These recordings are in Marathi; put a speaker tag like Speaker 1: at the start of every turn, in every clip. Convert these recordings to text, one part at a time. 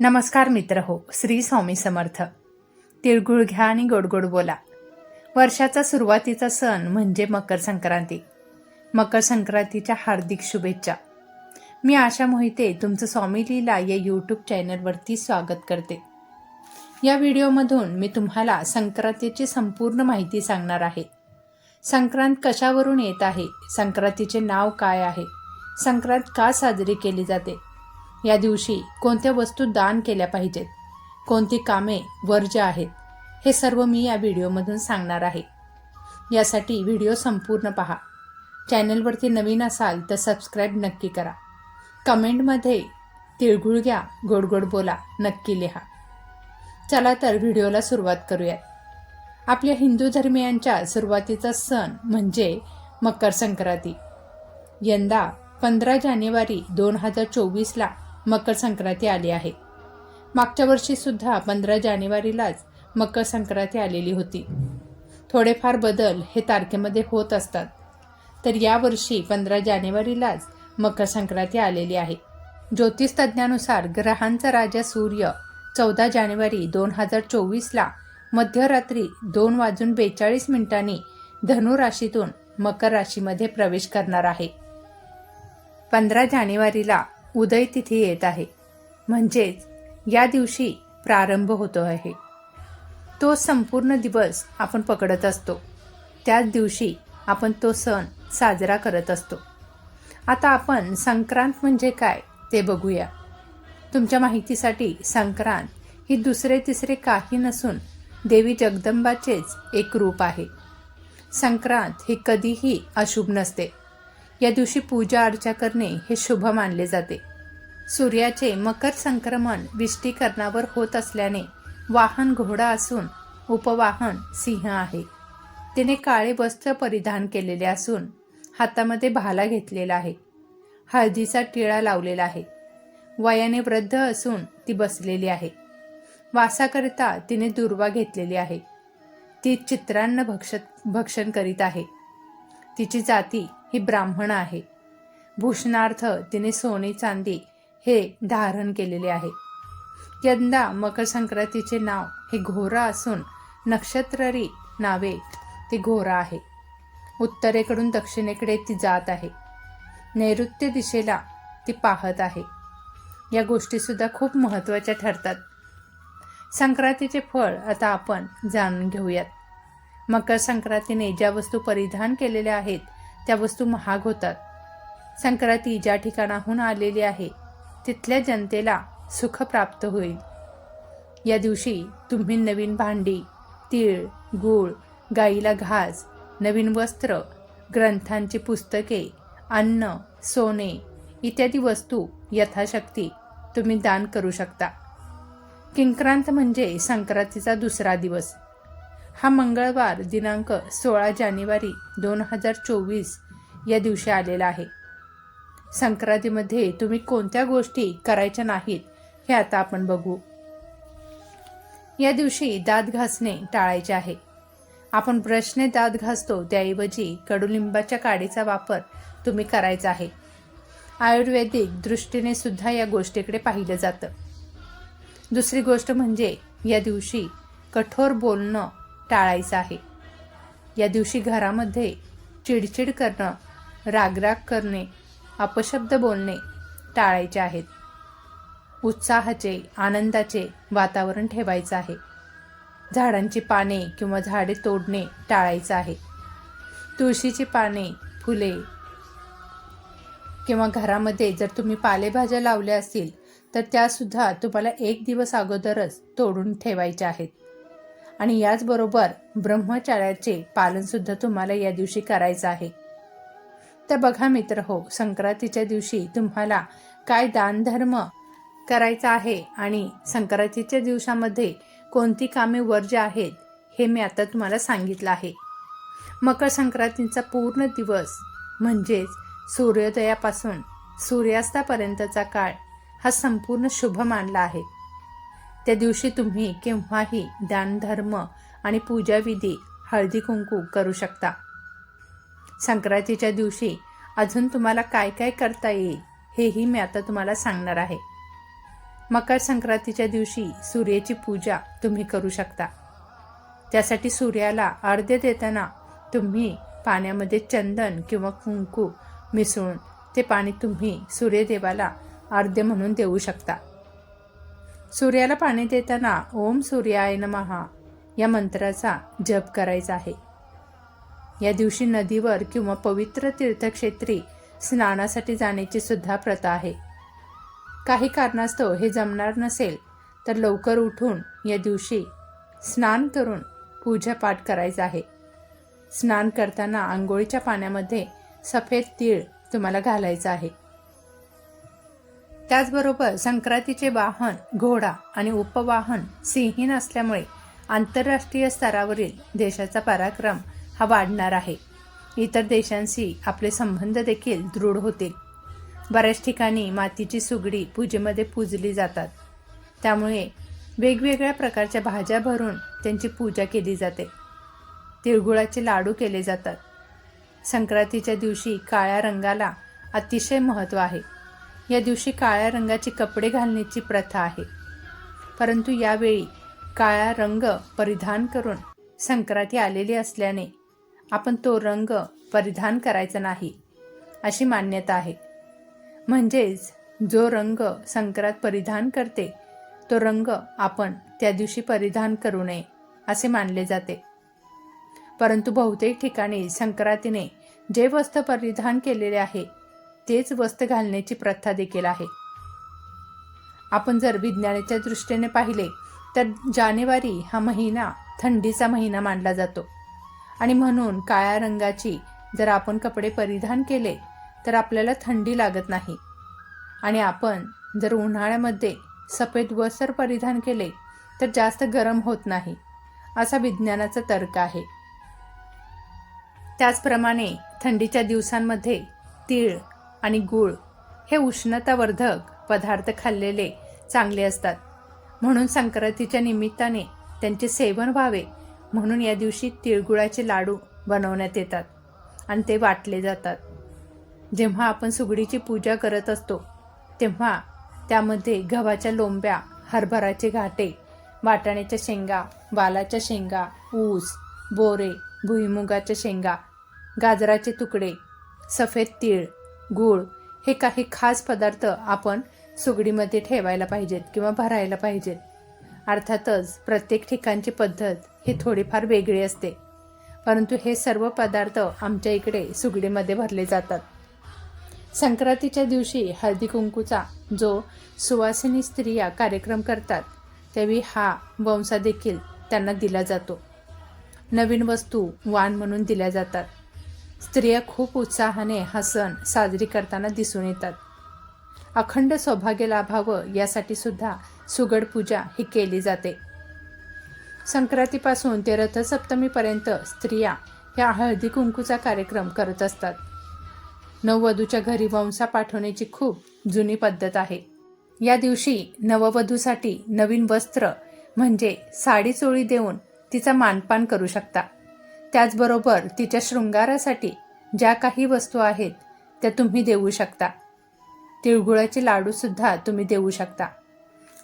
Speaker 1: नमस्कार मित्र हो श्री स्वामी समर्थ. तिळगुळ घ्या आणि गोडगोड बोला. वर्षाचा सुरुवातीचा सण म्हणजे मकर संक्रांती. मकर संक्रांतीच्या हार्दिक शुभेच्छा. मी आशा मोहिते तुमचं स्वामी लीला या यूट्यूब चॅनलवरती स्वागत करते. या व्हिडिओमधून मी तुम्हाला संक्रांतीची संपूर्ण माहिती सांगणार आहे. संक्रांत कशावरून येत आहे? संक्रांतीचे नाव काय आहे? संक्रांत का साजरी केली जाते? या दिवशी कोणत्या वस्तू दान केल्या पाहिजेत? कोणती कामे वर्ज्य आहेत? हे सर्व मी या व्हिडिओमधून सांगणार आहे. यासाठी व्हिडिओ संपूर्ण पहा. चॅनलवरती नवीन असाल तर सबस्क्राईब नक्की करा. कमेंटमध्ये तिळगुळ घ्या गोड बोला नक्की लिहा. चला तर व्हिडिओला सुरुवात करूयात. आपल्या हिंदू धर्मियांच्या सुरुवातीचा सण म्हणजे मकर संक्रांती. यंदा पंधरा जानेवारी दोन हजार चोवीसला मकर संक्रांती आली आहे. मागच्या वर्षीसुद्धा पंधरा जानेवारीलाच मकर संक्रांती आलेली होती. थोडेफार बदल हे तारखेमध्ये होत असतात. तर यावर्षी पंधरा जानेवारीलाच मकर संक्रांती आलेली आहे. ज्योतिष तज्ज्ञानुसार ग्रहांचा राजा सूर्य चौदा जानेवारी दोन हजार चोवीसला मध्यरात्री दोन वाजून बेचाळीस मिनिटांनी धनु राशीतून मकर राशीमध्ये प्रवेश करणार आहे. पंधरा जानेवारीला उदय तिथी येत आहे. म्हणजेच या दिवशी प्रारंभ होतो आहे. तो संपूर्ण दिवस आपण पकडत असतो. त्याच दिवशी आपण तो सण साजरा करत असतो. आता आपण संक्रांत म्हणजे काय ते बघूया. तुमच्या माहितीसाठी संक्रांत ही दुसरे तिसरे काही नसून देवी जगदंबाचेच एक रूप आहे. संक्रांत ही कधीही अशुभ नसते. या दिवशी पूजा अर्चा करणे हे शुभ मानले जाते. सूर्याचे मकर संक्रमण विष्टीकरणावर होत असल्याने वाहन घोडा असून उपवाहन सिंह आहे. तिने काळे वस्त्र परिधान केलेले असून हातामध्ये भाला घेतलेला आहे. हळदीचा टिळा लावलेला आहे. वयाने वृद्ध असून ती बसलेली आहे. वासाकरिता तिने दुर्वा घेतलेली आहे. ती चित्रांना भक्षत भक्षण करीत आहे. तिची जाती ही ब्राह्मण आहे. भूषणार्थ तिने सोने चांदी हे धारण केलेले आहे. यंदा मकर संक्रांतीचे नाव हे घोरा असून नक्षत्ररी नावे ती घोरा आहे. उत्तरेकडून दक्षिणेकडे ती जात आहे. नैऋत्य दिशेला ती पाहत आहे. या गोष्टीसुद्धा खूप महत्त्वाच्या ठरतात. संक्रांतीचे फळ आता आपण जाणून घेऊयात. मकर संक्रांतीने ज्या वस्तू परिधान केलेल्या आहेत त्या वस्तू महाग होतात. संक्रांती ज्या ठिकाणाहून आलेली आहे तिथल्या जनतेला सुख प्राप्त होईल. या दिवशी तुम्ही नवीन भांडी तीळ गूळ गाईला घास नवीन वस्त्र ग्रंथांची पुस्तके अन्न सोने इत्यादी वस्तू यथाशक्ती तुम्ही दान करू शकता. किंक्रांत म्हणजे संक्रांतीचा दुसरा दिवस. हा मंगळवार दिनांक सोळा जानेवारी दोन हजार चोवीस या दिवशी आलेला आहे. संक्रांतीमध्ये तुम्ही कोणत्या गोष्टी करायच्या नाहीत हे आता आपण बघू. या दिवशी दात घासणे टाळायचे आहे. आपण ब्रशने दात घासतो त्याऐवजी कडुलिंबाच्या काडीचा वापर तुम्ही करायचा आहे. आयुर्वेदिक दृष्टीने सुद्धा या गोष्टीकडे पाहिलं जातं. दुसरी गोष्ट म्हणजे या दिवशी कठोर बोलणं टाळायचं आहे. या दिवशी घरामध्ये चिडचिड करणं रागराग करणे अपशब्द बोलणे टाळायचे आहेत. उत्साहाचे आनंदाचे वातावरण ठेवायचं आहे. झाडांची पाने किंवा झाडे तोडणे टाळायचं आहे. तुळशीची पाने फुले किंवा घरामध्ये जर तुम्ही पालेभाज्या लावल्या असतील तर त्यासुद्धा तुम्हाला एक दिवस अगोदरच तोडून ठेवायच्या आहेत. आणि याचबरोबर ब्रह्मचार्याचे पालनसुद्धा तुम्हाला या दिवशी करायचं आहे. तर बघा मित्र हो संक्रांतीच्या दिवशी तुम्हाला काय दानधर्म करायचा आहे आणि संक्रांतीच्या दिवसामध्ये कोणती कामे वर्ज्य आहेत हे मी आता तुम्हाला सांगितलं आहे. मकर संक्रांतीचा पूर्ण दिवस म्हणजेच सूर्योदयापासून सूर्यास्तापर्यंतचा काळ हा संपूर्ण शुभ मानला आहे. त्या दिवशी तुम्ही केव्हाही दानधर्म आणि पूजाविधी हळदी कुंकू करू शकता. संक्रांतीच्या दिवशी अजून तुम्हाला काय काय करता येईल हेही मी आता तुम्हाला सांगणार आहे. मकर संक्रांतीच्या दिवशी सूर्याची पूजा तुम्ही करू शकता. त्यासाठी सूर्याला अर्ध्य देताना तुम्ही पाण्यामध्ये चंदन किंवा कुंकू मिसळून ते पाणी तुम्ही सूर्यदेवाला अर्ध्य म्हणून देऊ शकता. सूर्याला पाणी देताना ओम सूर्याय नमहा या मंत्राचा जप करायचा आहे. या दिवशी नदीवर किंवा पवित्र तीर्थक्षेत्री स्नानासाठी जाण्याची सुद्धा प्रथा आहे. काही कारणास्तव हे जमणार नसेल तर लवकर उठून या दिवशी स्नान करून पूजापाठ करायचा आहे. स्नान करताना आंघोळीच्या पाण्यामध्ये सफेद तीळ तुम्हाला घालायचं आहे. त्याचबरोबर संक्रांतीचे वाहन घोडा आणि उपवाहन सिंहीन असल्यामुळे आंतरराष्ट्रीय स्तरावरील देशाचा पराक्रम हा वाढणार आहे. इतर देशांशी आपले संबंध देखील दृढ होतील. बऱ्याच ठिकाणी मातीची सुगडी पूजेमध्ये पूजली जातात. त्यामुळे वेगवेगळ्या प्रकारच्या भाज्या भरून त्यांची पूजा केली जाते. तिळगुळाचे लाडू केले जातात. संक्रांतीच्या दिवशी काळ्या रंगाला अतिशय महत्त्व आहे. या दिवशी काळ्या रंगाचे कपडे घालण्याची प्रथा आहे. परंतु यावेळी काळा रंग परिधान करून संक्रांती आलेली असल्याने आपण तो रंग परिधान करायचा नाही अशी मान्यता आहे. म्हणजेच जो रंग संक्रांत परिधान करते तो रंग आपण त्या दिवशी परिधान करू नये असे मानले जाते. परंतु बहुतेक ठिकाणी संक्रांतीने जे वस्त्र परिधान केलेले आहे तेच वस्त्र घालण्याची प्रथा देखील आहे. आपण जर विज्ञानाच्या दृष्टीने पाहिले तर जानेवारी हा महिना थंडीचा महिना मानला जातो. आणि म्हणून काळ्या रंगाची जर आपण कपडे परिधान केले तर आपल्याला थंडी लागत नाही. आणि आपण जर उन्हाळ्यामध्ये सफेद वस्त्र परिधान केले तर जास्त गरम होत नाही असा विज्ञानाचा तर्क आहे. त्याचप्रमाणे थंडीच्या दिवसांमध्ये तीळ आणि गूळ हे उष्णतावर्धक पदार्थ खाल्लेले चांगले असतात. म्हणून संक्रांतीच्या निमित्ताने त्यांचे सेवन व्हावे म्हणून या दिवशी तिळगुळाचे लाडू बनवण्यात येतात आणि ते वाटले जातात. जेव्हा आपण सुगडीची पूजा करत असतो तेव्हा त्यामध्ये गव्हाच्या लोंब्या हरभराचे घाटे वाटाण्याच्या शेंगा वालाच्या शेंगा ऊस बोरे भुईमुगाच्या शेंगा गाजराचे तुकडे सफेद तीळ गूळ हे काही खास पदार्थ आपण सुगडीमध्ये ठेवायला पाहिजेत किंवा भरायला पाहिजेत. अर्थातच प्रत्येक ठिकाणची पद्धत ही थोडीफार वेगळी असते. परंतु हे सर्व पदार्थ आमच्या इकडे सुगडीमध्ये भरले जातात. संक्रांतीच्या दिवशी हळदी कुंकूचा जो सुवासिनी स्त्रिया कार्यक्रम करतात त्यावेळी हा वंसा देखील त्यांना दिला जातो. नवीन वस्तू वाण म्हणून दिल्या जातात. स्त्रिया खूप उत्साहाने हा सण साजरी करताना दिसून येतात. अखंड सौभाग्य लाभावं यासाठी सुद्धा सुगड पूजा ही केली जाते. संक्रांतीपासून ते रथसप्तमीपर्यंत स्त्रिया ह्या हळदी कुंकूचा कार्यक्रम करत असतात. नववधूच्या घरी वंसा पाठवण्याची खूप जुनी पद्धत आहे. या दिवशी नववधूसाठी नवीन वस्त्र म्हणजे साडी चोळी देऊन तिचा मानपान करू शकता. त्याचबरोबर तिच्या शृंगारासाठी ज्या काही वस्तू आहेत त्या तुम्ही देऊ शकता. तिळगुळाचे लाडूसुद्धा तुम्ही देऊ शकता.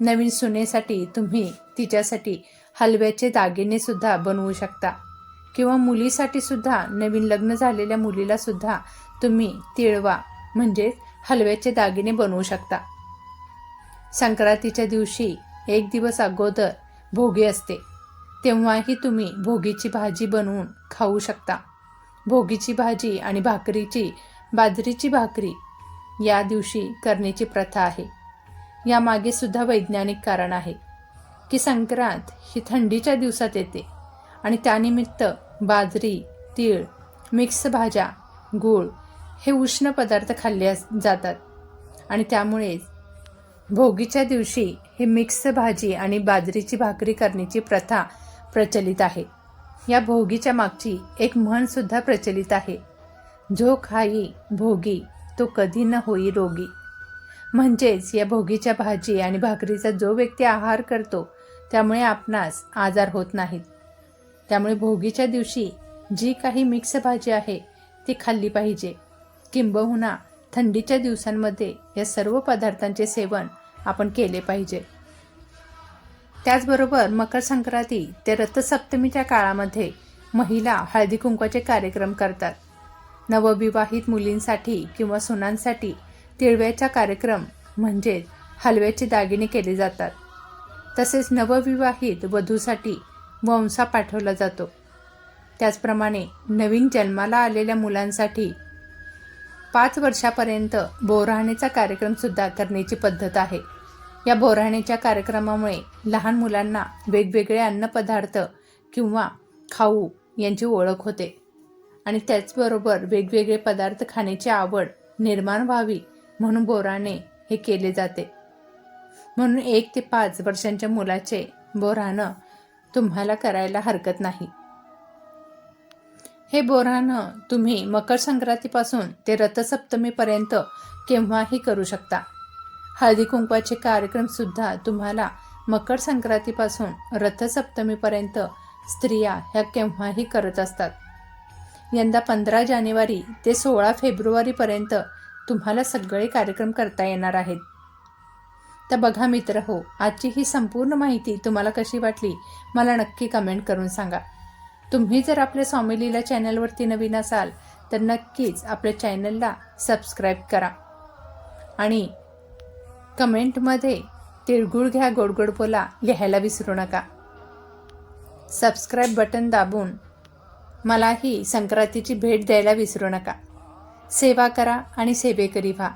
Speaker 1: नवीन सुनेसाठी तुम्ही तिच्यासाठी हलव्याचे दागिनेसुद्धा बनवू शकता. किंवा मुलीसाठी सुद्धा नवीन लग्न झालेल्या मुलीला सुद्धा तुम्ही तिळवा म्हणजे हलव्याचे दागिने बनवू शकता. संक्रांतीच्या दिवशी एक दिवस अगोदर भोगी असते. तेव्हाही तुम्ही भोगीची भाजी बनवून खाऊ शकता. भोगीची भाजी आणि भाकरीची बाजरीची भाकरी या दिवशी करण्याची प्रथा आहे. यामागे सुद्धा वैज्ञानिक कारण आहे की संक्रांत ही थंडीच्या दिवसात येते आणि त्यानिमित्त बाजरी तीळ मिक्स भाज्या गूळ हे उष्ण पदार्थ खाल्ले जातात आणि त्यामुळेच भोगीच्या दिवशी हे मिक्स भाजी आणि बाजरीची भाकरी करण्याची प्रथा प्रचलित आहे. या भोगीच्या मागची एक म्हणसुद्धा प्रचलित आहे. जो खाई भोगी तो कधी न होई रोगी. म्हणजेच या भोगीच्या भाजी आणि भाकरीचा जो व्यक्ती आहार करतो त्यामुळे आपणास आजार होत नाहीत. त्यामुळे भोगीच्या दिवशी जी काही मिक्स भाजी आहे ती खाल्ली पाहिजे. किंबहुना थंडीच्या दिवसांमध्ये या सर्व पदार्थांचे सेवन आपण केले पाहिजे. त्याचबरोबर मकर संक्रांती ते रथसप्तमीच्या काळामध्ये महिला हळदी कुंकवाचे कार्यक्रम करतात. नवविवाहित मुलींसाठी किंवा सुनांसाठी तिळव्याचा कार्यक्रम म्हणजेच हलव्याचे दागिने केले जातात. तसेच नवविवाहित वधूसाठी वंसा पाठवला जातो. त्याचप्रमाणे नवीन जन्माला आलेल्या मुलांसाठी पाच वर्षापर्यंत बोरहाणेचा कार्यक्रमसुद्धा करण्याची पद्धत आहे. या बोरहाणेच्या कार्यक्रमामुळे लहान मुलांना वेगवेगळे अन्नपदार्थ किंवा खाऊ यांची ओळख होते. आणि त्याचबरोबर वेगवेगळे पदार्थ खाण्याची आवड निर्माण व्हावी म्हणून बोराणे हे केले जाते. म्हणून एक ते पाच वर्षांच्या मुलाचे बोराणं तुम्हाला करायला हरकत नाही. हे बोराणं तुम्ही मकर संक्रांतीपासून ते रथसप्तमीपर्यंत केव्हाही करू शकता. हळदी कुंकवाचे कार्यक्रमसुद्धा तुम्हाला मकर संक्रांतीपासून रथसप्तमीपर्यंत स्त्रिया ह्या केव्हाही करत असतात. यंदा पंधरा जानेवारी ते सोळा फेब्रुवारीपर्यंत तुम्हाला सगळे कार्यक्रम करता येणार आहेत. तर बघा मित्र हो आजची ही संपूर्ण माहिती तुम्हाला कशी वाटली मला नक्की कमेंट करून सांगा. तुम्ही जर आपल्या स्वामीलीला चॅनलवरती नवीन असाल तर नक्कीच आपल्या चॅनलला सबस्क्राईब करा. आणि कमेंटमध्ये तिळगुळ घ्या गोडगोड बोला लिहायला विसरू नका. सबस्क्राईब बटन दाबून मलाही संक्रांतीची भेट द्यायला विसरू नका. सेवा करा आणि सेवेकरी व्हा.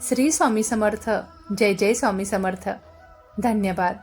Speaker 1: श्री स्वामी समर्थ. जय जय स्वामी समर्थ. धन्यवाद.